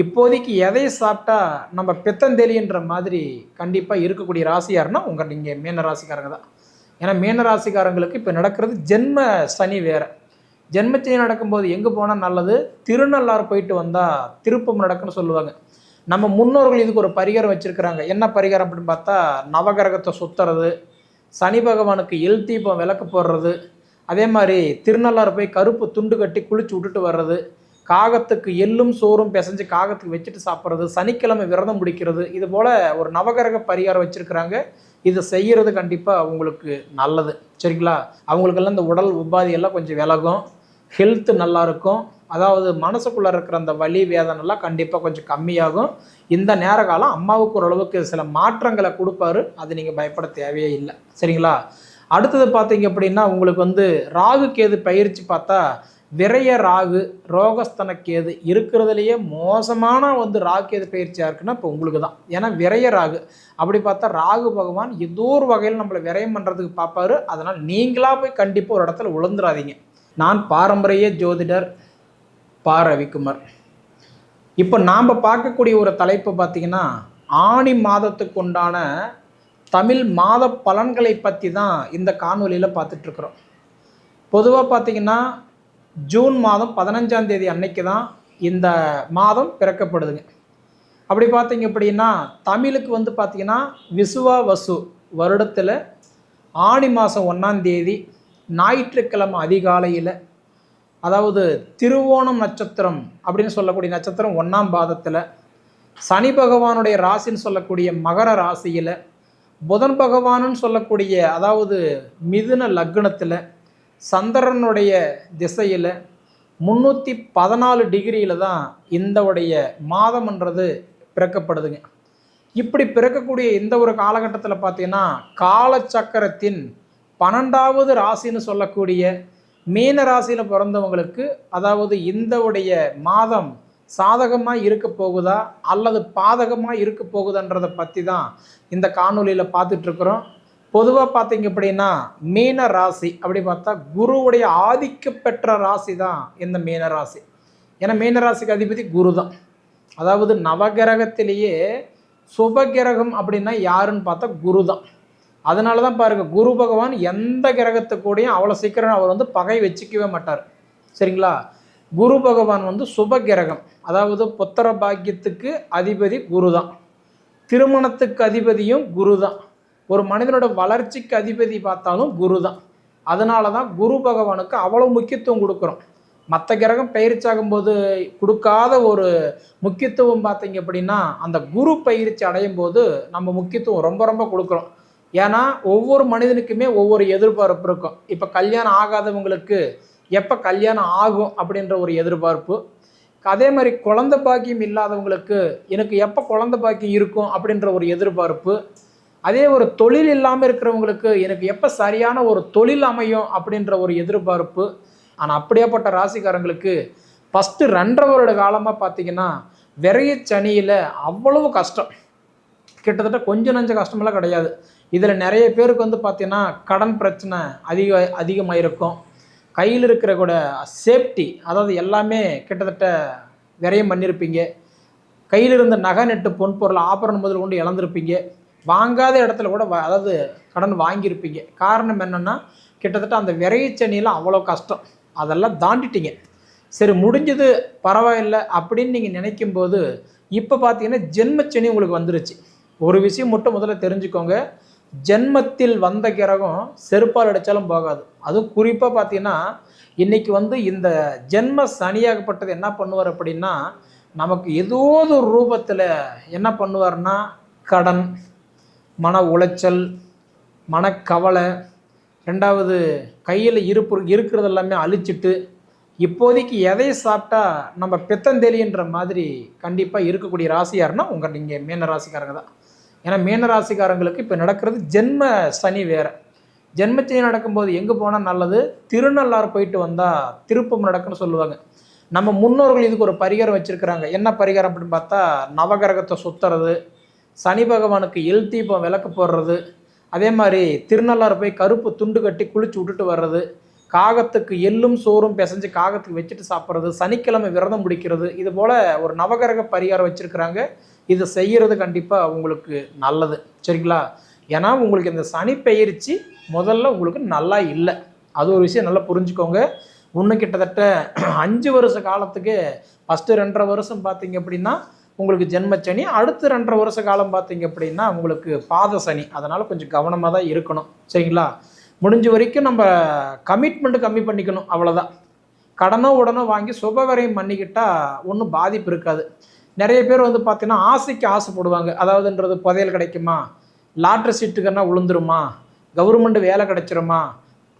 இப்போதைக்கு எதை சாப்பிட்டா நம்ம பித்தந்தெளின்ற மாதிரி கண்டிப்பாக இருக்கக்கூடிய ராசி யாருன்னா உங்கள் நீங்கள் மீன ராசிக்காரங்க தான். ஏன்னா மீன ராசிக்காரங்களுக்கு இப்போ நடக்கிறது ஜென்ம சனி வேறு. சனி நடக்கும்போது எங்கே போனால் நல்லது? திருநள்ளாறு போயிட்டு வந்தால் திருப்பம் நடக்குன்னு சொல்லுவாங்க. நம்ம முன்னோர்கள் இதுக்கு ஒரு பரிகாரம் வச்சுருக்கிறாங்க. என்ன பரிகாரம் அப்படின்னு பார்த்தா நவகிரகத்தை சுற்றுறது சனி பகவானுக்கு எல் தீபம் விளக்கு போடுறது அதே மாதிரி திருநள்ளாறு போய் கருப்பு துண்டு கட்டி குளிச்சு விட்டுட்டு வர்றது காகத்துக்கு எள்ளும் சோறும் பிசைஞ்சு காகத்துக்கு வச்சுட்டு சாப்பிட்றது சனிக்கிழமை விரதம் பிடிக்கிறது இது போல் ஒரு நவகிரக பரிகாரம் வச்சுருக்கிறாங்க. இதை செய்கிறது கண்டிப்பாக உங்களுக்கு நல்லது. சரிங்களா? அவங்களுக்கெல்லாம் இந்த உடல் உபாதியெல்லாம் கொஞ்சம் விலகும். ஹெல்த்து நல்லாயிருக்கும் அதாவது மனசுக்குள்ளே இருக்கிற அந்த வலி வேதனைலாம் கண்டிப்பாக கொஞ்சம் கம்மியாகும். இந்த நேர காலம் அம்மாவுக்கு ஓரளவுக்கு சில மாற்றங்களை கொடுப்பாரு. அது நீங்கள் பயப்பட தேவையே இல்லை. சரிங்களா? அடுத்தது பார்த்தீங்க அப்படின்னா உங்களுக்கு வந்து ராகு கேது பயிற்சி பார்த்தா விரைய ராகு ரோகஸ்தன கேது இருக்கிறதுலையே மோசமான வந்து ராகேது பயிற்சியாக இருக்குன்னா இப்போ உங்களுக்கு தான் ஏன்னா விரைய ராகு. அப்படி பார்த்தா ராகு பகவான் ஏதோ ஒரு வகையில் நம்மளை விரயம் பண்ணுறதுக்கு பார்ப்பாரு. அதனால் நீங்களாக போய் கண்டிப்பாக ஒரு இடத்துல உழந்துடாதீங்க நான் பாரம்பரிய ஜோதிடர் பா. ரவிக்குமார். இப்போ நாம் பார்க்கக்கூடிய ஒரு தலைப்பு பார்த்திங்கன்னா ஆணி மாதத்துக்கு உண்டான தமிழ் மாத பலன்களை பற்றி தான் இந்த காணொலியில் பார்த்துட்ருக்குறோம் பொதுவாக பார்த்திங்கன்னா ஜூன் மாதம் பதினஞ்சாம் தேதி அன்னைக்கு தான் இந்த மாதம் பிறக்கப்படுதுங்க. அப்படி பார்த்தீங்க அப்படின்னா தமிழுக்கு வந்து பார்த்தீங்கன்னா விசுவா வசு வருடத்தில் ஆணி மாதம் ஒன்றாம் தேதி ஞாயிற்றுக்கிழமை அதிகாலையில் அதாவது திருவோணம் நட்சத்திரம் அப்படின்னு சொல்லக்கூடிய நட்சத்திரம் ஒன்றாம் பாதத்தில் சனி பகவானுடைய ராசின்னு சொல்லக்கூடிய மகர ராசியில் புதன் பகவானுன்னு சொல்லக்கூடிய அதாவது மிதுன லக்னத்தில் சந்திரனுடைய திசையில் முந்நூற்றி பதினாலு டிகிரியில் தான் இந்த உடைய மாதம்ன்றது பிறக்கப்படுதுங்க. இப்படி பிறக்கக்கூடிய இந்த ஒரு காலகட்டத்தில் பார்த்தீங்கன்னா காலச்சக்கரத்தின் பன்னெண்டாவது ராசின்னு சொல்லக்கூடிய மீன ராசியில் பிறந்தவங்களுக்கு அதாவது இந்த உடைய மாதம் சாதகமாக இருக்க போகுதா அல்லது பாதகமாக இருக்க போகுதான்றதை பற்றி தான் இந்த காணொலியில் பார்த்துட்ருக்குறோம் பொதுவாக பார்த்தீங்க அப்படின்னா மீன ராசி அப்படி பார்த்தா குருவுடைய ஆதிக்க பெற்ற ராசி தான் இந்த மீன ராசி. ஏன்னா மீன ராசிக்கு அதிபதி குரு தான் அதாவது நவகிரகத்திலேயே சுபகிரகம் அப்படின்னா யாருன்னு பார்த்தா குரு தான் அதனால தான் பாருங்க குரு பகவான் எந்த கிரகத்து கூடயும் அவ்வளோ சீக்கிரம் அவர் வந்து பகை வச்சுக்கவே மாட்டார். சரிங்களா? குரு பகவான் வந்து சுப கிரகம் அதாவது புத்திர பாக்கியத்துக்கு அதிபதி குரு தான் திருமணத்துக்கு அதிபதியும் குரு தான் ஒரு மனிதனோட வளர்ச்சிக்கு அதிபதி பார்த்தாலும் குரு தான் அதனால தான் குரு பகவானுக்கு அவ்வளோ முக்கியத்துவம் கொடுக்குறோம். மற்ற கிரகம் பயிற்சியாகும் போது கொடுக்காத ஒரு முக்கியத்துவம் பார்த்தீங்க அப்படின்னா அந்த குரு பயிற்சி அடையும் போது நம்ம முக்கியத்துவம் ரொம்ப ரொம்ப கொடுக்குறோம். ஏன்னா ஒவ்வொரு மனிதனுக்குமே ஒவ்வொரு எதிர்பார்ப்பு இருக்கும். இப்போ கல்யாணம் ஆகாதவங்களுக்கு எப்போ கல்யாணம் ஆகும் அப்படின்ற ஒரு எதிர்பார்ப்பு. அதே மாதிரி குழந்த பாக்கியம் இல்லாதவங்களுக்கு எனக்கு எப்போ குழந்த பாக்கியம் இருக்கும் அப்படின்ற ஒரு எதிர்பார்ப்பு. அதே ஒரு தொழில் இல்லாமல் இருக்கிறவங்களுக்கு எனக்கு எப்போ சரியான ஒரு தொழில் அமையும் அப்படின்ற ஒரு எதிர்பார்ப்பு. ஆனால் அப்படியேப்பட்ட ராசிக்காரங்களுக்கு ஃபஸ்ட்டு ரெண்டரை வருட காலமாக பார்த்தீங்கன்னா விரைய சனியில் அவ்வளவு கஷ்டம். கிட்டத்தட்ட கொஞ்சம் நஞ்ச கஷ்டமெல்லாம் கிடையாது. இதில் நிறைய பேருக்கு வந்து பார்த்தீங்கன்னா கடன் பிரச்சனை அதிக அதிகமாக இருக்கும் கையில் இருக்கிற கூட சேஃப்டி அதாவது எல்லாமே கிட்டத்தட்ட விரயம் பண்ணியிருப்பீங்க கையில் இருந்த நகை நெட்டு பொன் பொருள் ஆபரணம் முதல் கொண்டு இழந்திருப்பீங்க. வாங்காத இடத்துல கூட வ- அதாவது கடன் வாங்கியிருப்பீங்க. காரணம் என்னென்னா கிட்டத்தட்ட அந்த விரைச்சனியில் அவ்வளோ கஷ்டம். அதெல்லாம் தாண்டிட்டீங்க. சரி முடிஞ்சது பரவாயில்லை அப்படின்னு நீங்கள் நினைக்கும்போது இப்போ பார்த்தீங்கன்னா ஜென்மச்சனி உங்களுக்கு வந்துருச்சு. ஒரு விஷயம் மட்டும் முதல்ல தெரிஞ்சுக்கோங்க. ஜென்மத்தில் வந்த கிரகம் செருப்பால் அடித்தாலும் போகாது. அதுவும் குறிப்பாக பார்த்தீங்கன்னா இன்றைக்கி வந்து இந்த ஜென்ம சனியாகப்பட்டது என்ன பண்ணுவார் அப்படின்னா நமக்கு ஏதோ ஒரு ரூபத்தில் என்ன பண்ணுவார்னா கடன் மன உளைச்சல் மனக்கவலை ரெண்டாவது கையில் இருப்பு இருக்கிறது எல்லாமே அழிச்சிட்டு இப்போதைக்கு எதை சாப்பிட்டா நம்ம பித்தந்தெளின்ற மாதிரி கண்டிப்பாக இருக்கக்கூடிய ராசி யாருன்னா உங்கள் நீங்கள் மீன ராசிக்காரங்க தான். ஏன்னா மீன ராசிக்காரங்களுக்கு இப்போ நடக்கிறது ஜென்ம சனி வேறு. சனி நடக்கும்போது எங்கே போனால் நல்லது? திருநள்ளாறு போயிட்டு வந்தால் திருப்பம் நடக்குன்னு சொல்லுவாங்க. நம்ம முன்னோர்கள் இதுக்கு ஒரு பரிகாரம் வச்சுருக்கிறாங்க. என்ன பரிகாரம் அப்படின்னு பார்த்தா நவகிரகத்தை சுற்றுறது சனி பகவானுக்கு எல் தீபம் விளக்கு போடுறது அதே மாதிரி திருநள்ளாறு போய் கருப்பு துண்டு கட்டி குளிச்சு விட்டுட்டு வர்றது காகத்துக்கு எள்ளும் சோறும் பிசைஞ்சு காகத்துக்கு வச்சுட்டு சாப்பிட்றது சனிக்கிழமை விரதம் முடிக்கிறது இது போல் ஒரு நவகிரக பரிகாரம் வச்சுருக்குறாங்க. இதை செய்கிறது கண்டிப்பாக உங்களுக்கு நல்லது. சரிங்களா? ஏன்னா உங்களுக்கு இந்த சனி பயிற்சி முதல்ல உங்களுக்கு நல்லா இல்லை. அது ஒரு விஷயம் நல்லா புரிஞ்சுக்கோங்க. இன்னும் கிட்டத்தட்ட அஞ்சு வருஷ காலத்துக்கு ஃபஸ்ட்டு ரெண்டரை வருஷம் பார்த்தீங்க அப்படின்னா உங்களுக்கு ஜென்ம சனி அடுத்து ரெண்டரை வருஷ காலம் பார்த்தீங்க அப்படின்னா உங்களுக்கு பாத சனி. அதனால் கொஞ்சம் கவனமாக தான் இருக்கணும். சரிங்களா? முடிஞ்ச வரைக்கும் நம்ம கமிட்மெண்ட் கம்மி பண்ணிக்கணும். அவ்வளோதான் கடனோ உடனோ வாங்கி சுபவரையும் பண்ணிக்கிட்டால் ஒன்றும் பாதிப்பு இருக்காது. நிறைய பேர் வந்து பார்த்தீங்கன்னா ஆசைக்கு ஆசைப்படுவாங்க அதாவதுன்றது புதையல் கிடைக்குமா? லாட்ரி சீட்டுக்குன்னா விழுந்துருமா கவர்மெண்ட் வேலை கிடைச்சிருமா?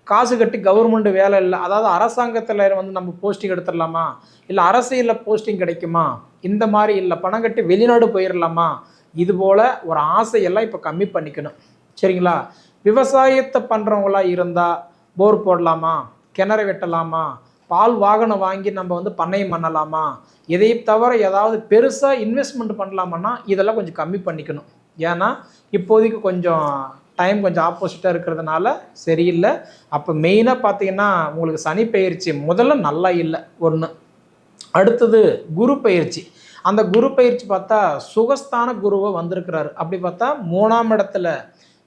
காசு கட்டி கவர்மெண்ட் வேலை இல்லை. அதாவது அரசாங்கத்தில் வந்து நம்ம போஸ்டிங் எடுத்துடலாமா? இல்லை அரசியலில் போஸ்டிங் கிடைக்குமா? இந்த மாதிரி இல்லை பணம் கட்டி வெளிநாடு போயிடலாமா இது போல் ஒரு ஆசையெல்லாம் இப்போ கம்மி பண்ணிக்கணும். சரிங்களா? விவசாயத்தை பண்ணுறவங்களா இருந்தால் போர் போடலாமா? கிணறு வெட்டலாமா? பால் வாகனம் வாங்கி நம்ம வந்து பண்ணையம் பண்ணலாமா? இதை தவிர ஏதாவது பெருசாக இன்வெஸ்ட்மெண்ட் பண்ணலாமான்னா இதெல்லாம் கொஞ்சம் கம்மி பண்ணிக்கணும். ஏன்னா இப்போதைக்கு கொஞ்சம் டைம் கொஞ்சம் ஆப்போசிட்டாக இருக்கிறதுனால சரியில்லை. அப்போ மெயினாக பார்த்தீங்கன்னா உங்களுக்கு சனி பயிற்சி முதல்ல நல்லா இல்லை ஒன்று அடுத்தது குரு பயிற்சி. அந்த குரு பயிற்சி பார்த்தா சுகஸ்தான குருவை வந்திருக்கிறாரு. அப்படி பார்த்தா மூணாம் இடத்துல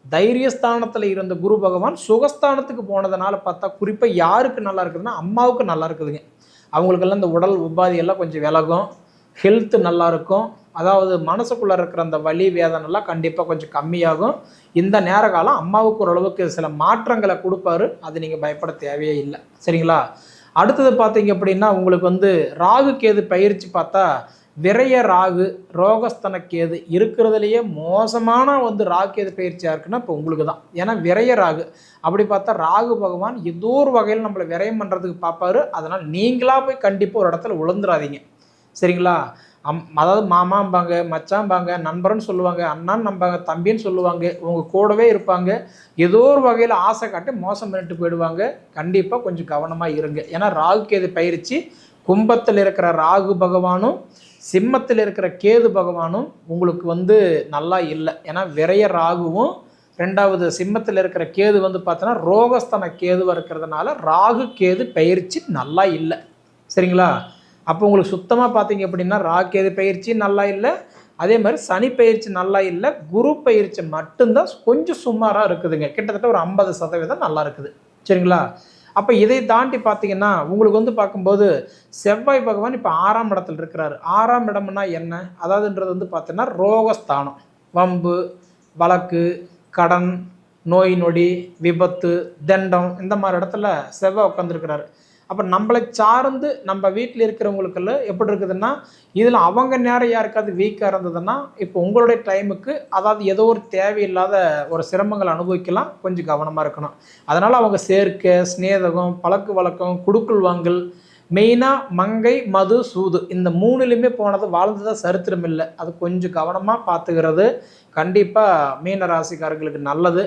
தைரியஸ்தானத்தில் இருந்த குரு பகவான் சுகஸ்தானத்துக்கு போனதுனால பார்த்தா குறிப்பாக யாருக்கு நல்லா இருக்குதுன்னா அம்மாவுக்கு நல்லா இருக்குதுங்க. அவங்களுக்கெல்லாம் இந்த உடல் உபாதியெல்லாம் கொஞ்சம் விலகும். ஹெல்த்து நல்லாயிருக்கும் அதாவது மனசுக்குள்ளே இருக்கிற அந்த வலி வேதனைலாம் கண்டிப்பாக கொஞ்சம் கம்மியாகும். இந்த நேர காலம் அம்மாவுக்கு ஓரளவுக்கு சில மாற்றங்களை கொடுப்பாரு. அது நீங்கள் பயப்பட தேவையே இல்லை. சரிங்களா? அடுத்தது பார்த்தீங்க அப்படின்னா உங்களுக்கு வந்து ராகு கேது பயிற்சி பார்த்தா விரைய ராகு ரோகஸ்தன கேது இருக்கிறதுலையே மோசமான வந்து ராகு கேது பயிற்சியாக இருக்குன்னா இப்போ உங்களுக்கு தான். ஏன்னா விரைய ராகு. அப்படி பார்த்தா ராகு பகவான் ஏதோ ஒரு வகையில் நம்மளை விரயம் பண்ணுறதுக்கு பார்ப்பாரு. அதனால் நீங்களாக போய் கண்டிப்பாக ஒரு இடத்துல உழந்துடாதீங்க சரிங்களா? அம் அதாவது மாமாம்பாங்க மச்சாம்பாங்க நண்பர்னு சொல்லுவாங்க அண்ணான்னு நம்பாங்க தம்பின்னு சொல்லுவாங்க உங்கள் கூடவே இருப்பாங்க. ஏதோ ஒரு வகையில் ஆசை காட்டி மோசம் பண்ணிட்டு போயிடுவாங்க. கண்டிப்பாக கொஞ்சம் கவனமாக இருங்க. ஏன்னா ராகு கேது பயிற்சி கும்பத்தில் இருக்கிற ராகு பகவானும் சிம்மத்தில் இருக்கிற கேது பகவானும் உங்களுக்கு வந்து நல்லா இல்லை. ஏன்னா விரைய ராகுவும் ரெண்டாவது சிம்மத்தில் இருக்கிற கேது வந்து பார்த்தோன்னா ரோகஸ்தன கேதுவாக இருக்கிறதுனால ராகு கேது பயிற்சி நல்லா இல்லை. சரிங்களா? அப்போ உங்களுக்கு சுத்தமாக பார்த்தீங்க அப்படின்னா ராக்கேது பயிற்சி நல்லா இல்லை. அதே மாதிரி சனி பயிற்சி நல்லா இல்லை. குரு பயிற்சி மட்டும்தான் கொஞ்சம் சுமாராக இருக்குதுங்க. கிட்டத்தட்ட ஒரு ஐம்பது சதவீதம் நல்லா இருக்குது. சரிங்களா? அப்போ இதை தாண்டி பார்த்தீங்கன்னா உங்களுக்கு வந்து பார்க்கும்போது செவ்வாய் பகவான் இப்போ ஆறாம் இடத்துல இருக்கிறாரு. ஆறாம் இடம்னா என்ன? அதாவதுன்றது வந்து பார்த்தீங்கன்னா ரோகஸ்தானம். வம்பு வழக்கு கடன் நோய் நொடி விபத்து தண்டம் இந்த மாதிரி இடத்துல செவ்வாய் உட்காந்துருக்கிறாரு அப்போ நம்மளை சார்ந்து நம்ம வீட்டில் இருக்கிறவங்களுக்குள்ள எப்படி இருக்குதுன்னா இதில் அவங்க நேரம் யாருக்காவது வீக்காக இருந்ததுன்னா இப்போ உங்களுடைய டைமுக்கு அதாவது ஏதோ ஒரு தேவையில்லாத ஒரு சிரமங்களை அனுபவிக்கலாம். கொஞ்சம் கவனமாக இருக்கணும். அதனால் அவங்க சேர்க்கை ஸ்நேதகம் பழக்கு வழக்கம் குடுக்கல் வாங்கல் மெயினாக மங்கை மது சூது. இந்த மூணுலேயுமே போனது வாழ்ந்ததாக சரித்திரம் இல்லை. அது கொஞ்சம் கவனமாக பார்த்துக்கிறது கண்டிப்பாக மீன ராசிக்காரர்களுக்கு நல்லது.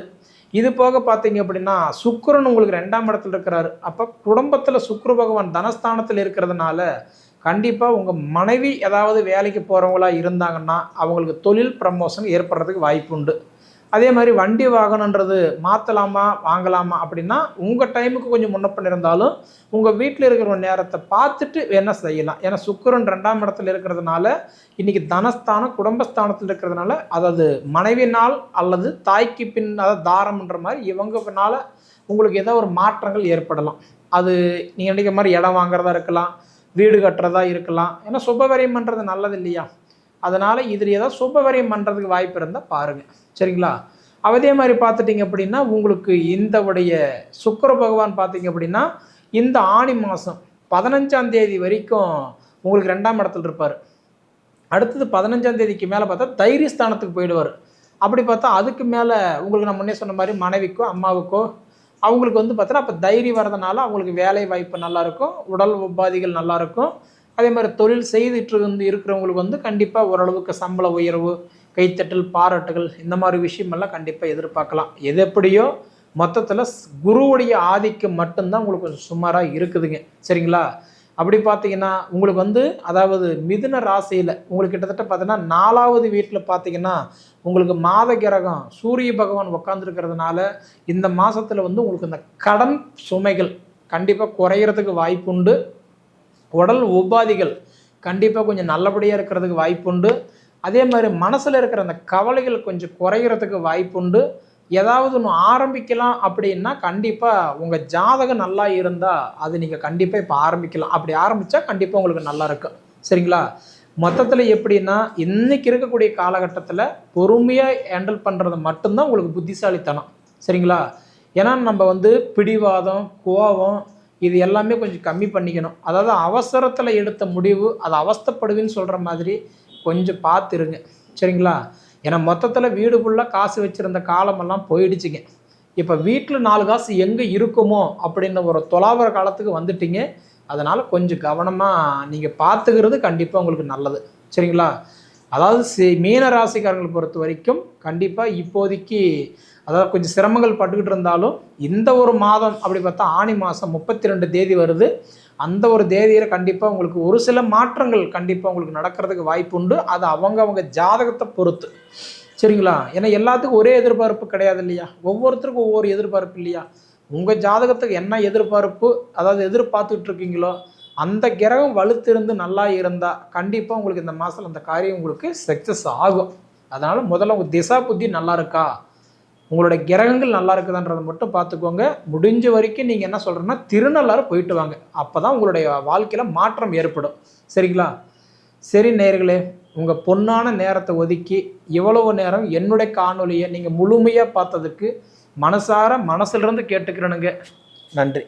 இது போக பார்த்தீங்க அப்படின்னா சுக்கரன் உங்களுக்கு ரெண்டாம் இடத்துல இருக்கிறாரு. அப்போ குடும்பத்தில் சுக்ரு பகவான் தனஸ்தானத்தில் இருக்கிறதுனால கண்டிப்பாக உங்கள் மனைவி ஏதாவது வேலைக்கு போகிறவங்களா இருந்தாங்கன்னா அவங்களுக்கு தொழில் ப்ரமோஷன் ஏற்படுறதுக்கு வாய்ப்பு உண்டு அதே மாதிரி வண்டி வாகனன்றது மாற்றலாமா வாங்கலாமா அப்படின்னா உங்கள் டைமுக்கு கொஞ்சம் முன்ன இருந்தாலும் உங்கள் வீட்டில் இருக்கிற நேரத்தை பார்த்துட்டு வேணால் செய்யலாம். ஏன்னா சுக்கரன் ரெண்டாம் இடத்துல இருக்கிறதுனால இன்றைக்கி தனஸ்தானம் குடும்பஸ்தானத்தில் இருக்கிறதுனால அதாவது மனைவினால் அல்லது தாய்க்கு பின் அதாவது தாரம்ன்ற மாதிரி இவங்கனால உங்களுக்கு ஏதோ ஒரு மாற்றங்கள் ஏற்படலாம். அது நீங்கள் நினைக்கிற மாதிரி இடம் வாங்குறதா இருக்கலாம் வீடு கட்டுறதா இருக்கலாம். ஏன்னா சுபவரியம் பண்ணுறது நல்லது இல்லையா? அதனால் இதில் ஏதாவது சுபவரியம் பண்ணுறதுக்கு வாய்ப்பு இருந்தால் பாருங்கள் சரிங்களா? அதே மாதிரி பார்த்துட்டிங்க அப்படின்னா உங்களுக்கு இந்த உடைய சுக்கர பகவான் பார்த்தீங்க அப்படின்னா இந்த ஆணி மாதம் பதினஞ்சாம் தேதி வரைக்கும் உங்களுக்கு ரெண்டாம் இடத்துல இருப்பார். அடுத்தது பதினஞ்சாம் தேதிக்கு மேலே பார்த்தா தைரியஸ்தானத்துக்கு போயிடுவார். அப்படி பார்த்தா அதுக்கு மேலே உங்களுக்கு நான் முன்னே சொன்ன மாதிரி மனைவிக்கோ அம்மாவுக்கோ அவங்களுக்கு வந்து பார்த்தோன்னா அப்போ தைரியம் வரதுனால அவங்களுக்கு வேலை வாய்ப்பு நல்லாயிருக்கும் உடல் உபாதிகள் நல்லாயிருக்கும் அதே மாதிரி தொழில் செய்துட்டு இருந்து இருக்கிறவங்களுக்கு வந்து கண்டிப்பாக ஓரளவுக்கு சம்பள உயர்வு கைத்தட்டல் பாராட்டுகள் இந்த மாதிரி விஷயமெல்லாம் கண்டிப்பாக எதிர்பார்க்கலாம். எது எப்படியோ மொத்தத்தில் குருவுடைய ஆதிக்கம் மட்டும்தான் உங்களுக்கு கொஞ்சம் சுமாராக இருக்குதுங்க. சரிங்களா? அப்படி பார்த்தீங்கன்னா உங்களுக்கு வந்து அதாவது மிதுன ராசியில் உங்களுக்கு கிட்டத்தட்ட பார்த்தீங்கன்னா நாலாவது வீட்டில் பார்த்தீங்கன்னா உங்களுக்கு மாத கிரகம் சூரிய பகவான் உட்காந்துருக்கிறதுனால இந்த மாதத்தில் வந்து உங்களுக்கு இந்த கடன் சுமைகள் கண்டிப்பாக குறையிறதுக்கு வாய்ப்புண்டு. உடல் உபாதிகள் கண்டிப்பாக கொஞ்சம் நல்லபடியாக இருக்கிறதுக்கு வாய்ப்புண்டு. அதே மாதிரி மனசில் இருக்கிற அந்த கவலைகள் கொஞ்சம் குறையிறதுக்கு வாய்ப்புண்டு. ஏதாவது ஒன்று ஆரம்பிக்கலாம் அப்படின்னா கண்டிப்பாக உங்கள் ஜாதகம் நல்லா இருந்தால் அது நீங்கள் கண்டிப்பாக இப்போ ஆரம்பிக்கலாம். அப்படி ஆரம்பித்தா கண்டிப்பாக உங்களுக்கு நல்லா இருக்கும். சரிங்களா? மொத்தத்தில் எப்படின்னா இன்றைக்கி இருக்கக்கூடிய காலகட்டத்தில் பொறுமையாக ஹேண்டில் பண்ணுறது மட்டும்தான் உங்களுக்கு புத்திசாலித்தனம். சரிங்களா? ஏன்னா நம்ம வந்து பிடிவாதம் கோபம் இது எல்லாமே கொஞ்சம் கம்மி பண்ணிக்கணும். அதாவது அவசரத்தில் எடுத்த முடிவு அது அவஸ்தப்படுவேன்னு சொல்கிற மாதிரி கொஞ்சம் பார்த்துருங்க சரிங்களா? ஏன்னா மொத்தத்தில் வீடு ஃபுல்லாக காசு வச்சுருந்த காலமெல்லாம் போயிடுச்சுங்க. இப்போ வீட்டில் நாலு காசு எங்கே இருக்குமோ அப்படின்ற ஒரு தொலாவர காலத்துக்கு வந்துட்டீங்க. அதனால் கொஞ்சம் கவனமாக நீங்கள் பார்த்துக்கிறது கண்டிப்பாக உங்களுக்கு நல்லது. சரிங்களா? அதாவது சி மீன ராசிக்காரங்களை பொறுத்த வரைக்கும் கண்டிப்பாக இப்போதைக்கு அதாவது கொஞ்சம் சிரமங்கள் பட்டுக்கிட்டு இருந்தாலும் இந்த ஒரு மாதம் அப்படி பார்த்தா ஆணி மாதம் முப்பத்தி ரெண்டு தேதி வருது. அந்த ஒரு தேதியில் கண்டிப்பாக உங்களுக்கு ஒரு சில மாற்றங்கள் கண்டிப்பாக உங்களுக்கு நடக்கிறதுக்கு வாய்ப்பு உண்டு. அது அவங்க அவங்க ஜாதகத்தை பொறுத்து. சரிங்களா? ஏன்னா எல்லாத்துக்கும் ஒரே எதிர்பார்ப்பு கிடையாது இல்லையா? ஒவ்வொருத்தருக்கும் ஒவ்வொரு எதிர்பார்ப்பு இல்லையா? உங்கள் ஜாதகத்துக்கு என்ன எதிர்பார்ப்பு அதாவது எதிர்பார்த்துட்டு இருக்கீங்களோ அந்த கிரகம் வலுத்திருந்து நல்லா இருந்தால் கண்டிப்பாக உங்களுக்கு இந்த மாதத்தில் அந்த காரியம் உங்களுக்கு சக்ஸஸ் ஆகும். அதனால் முதல்ல உங்கள் திசா புத்தி நல்லா இருக்கா? உங்களோட கிரகங்கள் நல்லா இருக்குதான்றதை மட்டும் பார்த்துக்கோங்க. முடிஞ்ச வரைக்கும் நீங்கள் என்ன சொல்கிறேன்னா திருநள்ளாறு போயிட்டு வாங்க. அப்போ தான் உங்களுடைய வாழ்க்கையில் மாற்றம் ஏற்படும். சரிங்களா? சரி நேர்களே உங்கள் பொன்னான நேரத்தை ஒதுக்கி இவ்வளவு நேரம் என்னுடைய காணொலியை நீங்கள் முழுமையாக பார்த்ததுக்கு மனசார மனசுலேருந்து கேட்டுக்கிறேனுங்க. நன்றி.